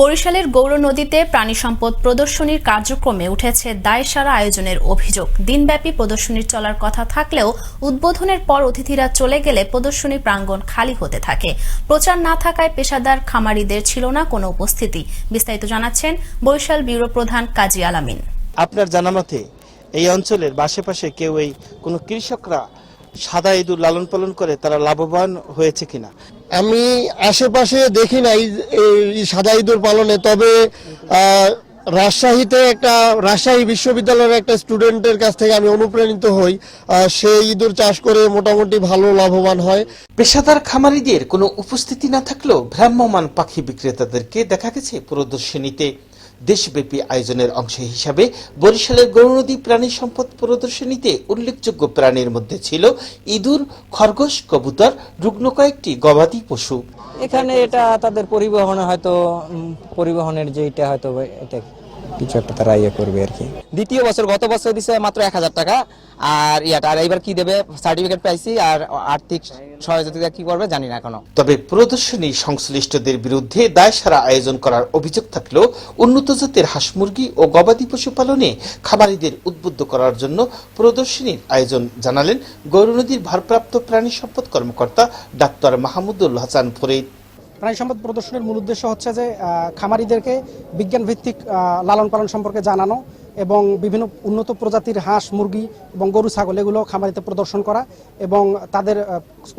বরিশালের গৌর নদীতে প্রাণী সম্পদ প্রদর্শনীর কার্যক্রমে উঠেছে দায়সারা আয়োজনের অভিযোগ। দিনব্যাপী প্রদর্শনীর চলার কথা থাকলেও উদ্বোধনের পর অতিথিরা চলে গেলে প্রদর্শনী প্রাঙ্গণ খালি হতে থাকে। প্রচার না থাকায় পেশাদার খামারিদের ছিল না কোনো উপস্থিতি। বিস্তারিত জানাচ্ছেন বরিশাল ব্যুরো প্রধান কাজী আলামিন। আপনার জানা মতে এই অঞ্চলের আশেপাশে কেউ এই কোনো কৃষকরা সাদা ইঁদুর লালন পালন করে তারা লাভবান হয়েছে কিনা? আমি আশেপাশে দেখি নাই এই সাদা ইঁদুর পালনে, তবে রাজশাহীতে একটা, রাজশাহী বিশ্ববিদ্যালয়ের একটা স্টুডেন্টের কাছ থেকে আমি অনুপ্রাণিত হই সে ইঁদুর চাষ করে মোটামুটি ভালো লাভবান হয়। পেশাদার খামারিদের কোনো উপস্থিতি না থাকলেও ভ্রাম্যমান পাখি বিক্রেতাদেরকে দেখা গেছে প্রদর্শনীতে দেশব্যাপী আয়োজনের অংশ হিসাবে বরিশালের গৌরনদী প্রাণী সম্পদ প্রদর্শনীতে উল্লেখযোগ্য প্রাণীর মধ্যে ছিল ইঁদুর, খরগোশ, কবুতর, রুগ্ন কয়েকটি গবাদি পশু। এখানে এটা তাদের পরিবহনে হয়তো পরিবহনের পরিবহনের যেটা হয়তো এটা কিছু একটা তারা ইয়ে করবে আর কি। দ্বিতীয় বছর গত বছর দিছে মাত্র এক হাজার টাকা। আর ইয়াটা আর এবার কি দেবে? সার্টিফিকেট পাইছি আর আর্থিক সহযোগিতা কি করবে জানি না এখনও। তবে প্রদর্শনী সংশ্লিষ্টদের বিরুদ্ধে দায়সারা আয়োজন করার অভিযোগ থাকলেও উন্নত জাতের হাঁস মুরগি ও গবাদি পশু পালনে খামারিদের উদ্বুদ্ধ করার জন্য প্রদর্শনীর আয়োজন জানালেন গৌরনদীর ভারপ্রাপ্ত প্রাণী সম্পদ কর্মকর্তা ডাক্তার মাহমুদুল হাসান ফরিদ। প্রাণী সম্পদ প্রদর্শনের মূল উদ্দেশ্য হচ্ছে যে খামারিদেরকে বিজ্ঞান ভিত্তিক লালন পালন সম্পর্কে জানানো এবং বিভিন্ন উন্নত প্রজাতির হাঁস, মুরগি এবং গরু, ছাগল এগুলো খামারিতে প্রদর্শন করা এবং তাদের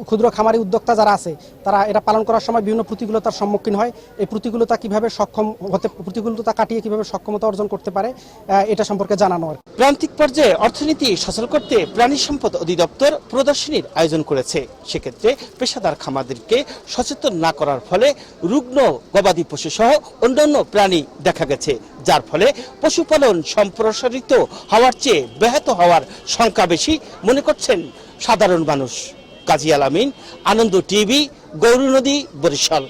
ক্ষুদ্র খামারি উদ্যোক্তা যারা আছে, তারা এটা পালন করার সময় বিভিন্ন প্রতিকূলতার সম্মুখীন হয়। এই প্রতিকূলতা কীভাবে সক্ষম হতে, প্রতিকূলতা কাটিয়ে কীভাবে সক্ষমতা অর্জন করতে পারে এটা সম্পর্কে জানানো কি। প্রান্তিক পর্যায়ে অর্থনীতি সচল করতে প্রাণী সম্পদ অধিদপ্তর প্রদর্শনীর আয়োজন করেছে। সেক্ষেত্রে পেশাদার খামারদেরকে সচেতন না করার ফলে রুগ্ন গবাদি পশু সহ অন্যান্য প্রাণী দেখা গেছে। যার ফলে পশুপালন সম্প্রসারিত হওয়ার চেয়ে ব্যাহত হওয়ার সংখ্যা বেশি মনে করছেন সাধারণ মানুষ। কাজী আলামিন আনন্দ টিভি গৌরনদী বরিশাল।